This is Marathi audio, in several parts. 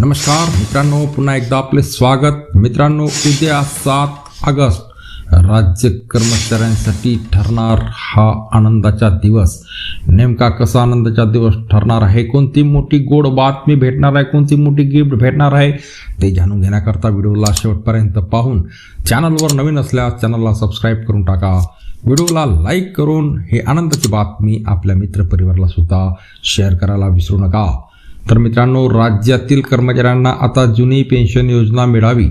नमस्कार मित्रांनो पुन्हा एकदा आपले स्वागत. मित्रांनो उद्या सात ऑगस्ट. राज्य कर्मचाऱ्यांसाठी ठरणार हा आनंदाचा दिवस. नेमका कसा आनंदाचा दिवस ठरणार आहे? कोणती मोठी गोड बातमी भेटणार आहे? कोणती मोठी गिफ्ट भेटणार आहे? ते जाणून घेण्याकरता व्हिडिओला शेवटपर्यंत पाहून चॅनलवर नवीन असल्यास चॅनलला सबस्क्राईब करून टाका. व्हिडिओला लाईक करून हे आनंदाची बातमी आपल्या मित्रपरिवाराला सुद्धा शेअर करायला विसरू नका. तर मित्रांनो राज्यातील कर्मचाऱ्यांना आता जुनी पेन्शन योजना मिळावी.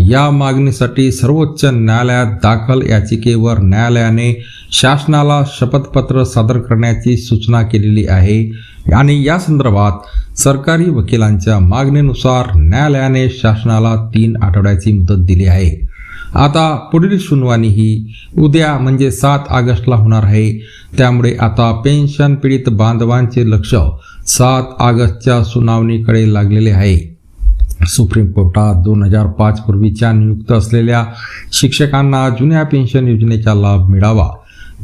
या मागणीसाठी सर्वोच्च न्यायालयात दाखल याचिकेवर न्यायालयाने शासनाला शपथपत्र सादर करण्याची सूचना केलेली आहे. आणि या संदर्भात सरकारी वकिलांच्या मागणीनुसार न्यायालयाने शासनाला तीन आठवड्याची मुदत दिली आहे. आता पुढील सुनावणी ही उद्या म्हणजे सात ऑगस्टला होणार आहे. त्यामुळे आता पेन्शन पीडित बांधवांचे लक्ष सात ऑगस्टच्या सुनावणीकडे लागलेले आहे. सुप्रीम कोर्टात दोन हजार पाच पूर्वीच्या नियुक्त असलेल्या शिक्षकांना जुन्या पेन्शन योजनेचा लाभ मिळावा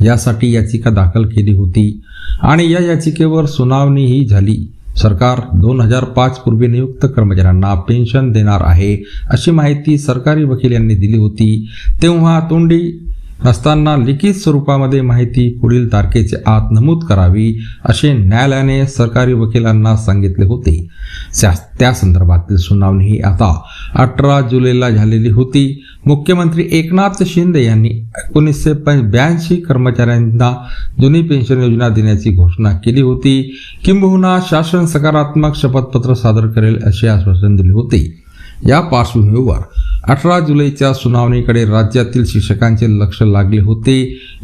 यासाठी याचिका दाखल केली होती आणि या याचिकेवर सुनावणीही झाली. सरकार दोन हजार पाच पूर्वी नियुक्त कर्मचाऱ्यांना पेन्शन देणार आहे अशी माहिती सरकारी वकील यांनी दिली होती. तेव्हा तोंडी नसताना लिखित स्वरूपामध्ये माहिती पुढील तारखेचे आत नमूद करावी असे न्यायालयाने सरकारी वकिलांना सांगितले होते. त्या त्या संदर्भातील सुनावणी ही आता अठरा जुलैला झालेली होती. मुख्यमंत्री एकनाथ शिंदे यांनी एकोणीसशे ब्याऐंशी कर्मचाऱ्यांना जुनी पेन्शन योजना देण्याची घोषणा केली होती. किंबहुना शासन सकारात्मक शपथपत्र सादर करेल असे आश्वासन दिले होते. या पार्श्वभूमीवर अठरा जुलैच्या सुनावणीकडे राज्यातील शिक्षकांचे लक्ष लागले होते.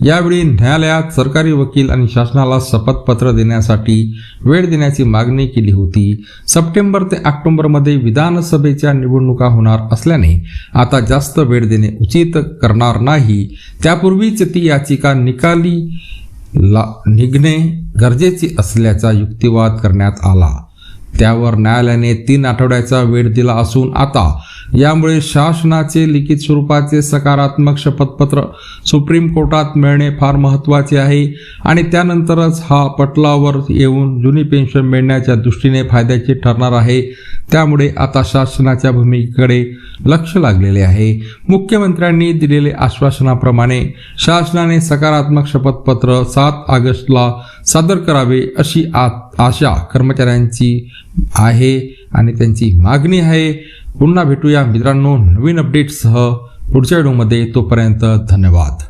यावेळी न्यायालयात सरकारी वकील आणि शासनाला शपथपत्र देण्यासाठी वेळ देण्याची मागणी केली होती. सप्टेंबर ते ऑक्टोबरमध्ये विधानसभेच्या निवडणुका होणार असल्याने आता जास्त वेळ देणे उचित करणार नाही. त्यापूर्वीच ती याचिका निकाली ला निघणे गरजेचे असल्याचा युक्तिवाद करण्यात आला. त्यावर न्यायालयाने तीन आठवड्याचा वेळ दिला असून आता यामुळे शासनाचे लिखित स्वरूपाचे सकारात्मक शपथपत्र सुप्रीम कोर्टात मिळणे फार महत्त्वाचे आहे आणि त्यानंतरच हा पटलावर येऊन जुनी पेन्शन मिळण्याच्या दृष्टीने फायद्याचे ठरणार आहे. त्यामुळे आता शासनाच्या भूमिकेकडे लक्ष लागलेले आहे. मुख्यमंत्र्यांनी दिलेले आश्वासनाप्रमाणे शासनाने सकारात्मक शपथपत्र सात ऑगस्टला सादर करावे अशी आ आशा कर्मचाऱ्यांची आहे आणि त्यांची मागणी आहे. पुन्हा भेटूया मित्रांनो नवीन अपडेटसह पुढच्या व्हिडिओमध्ये तोपर्यंत धन्यवाद.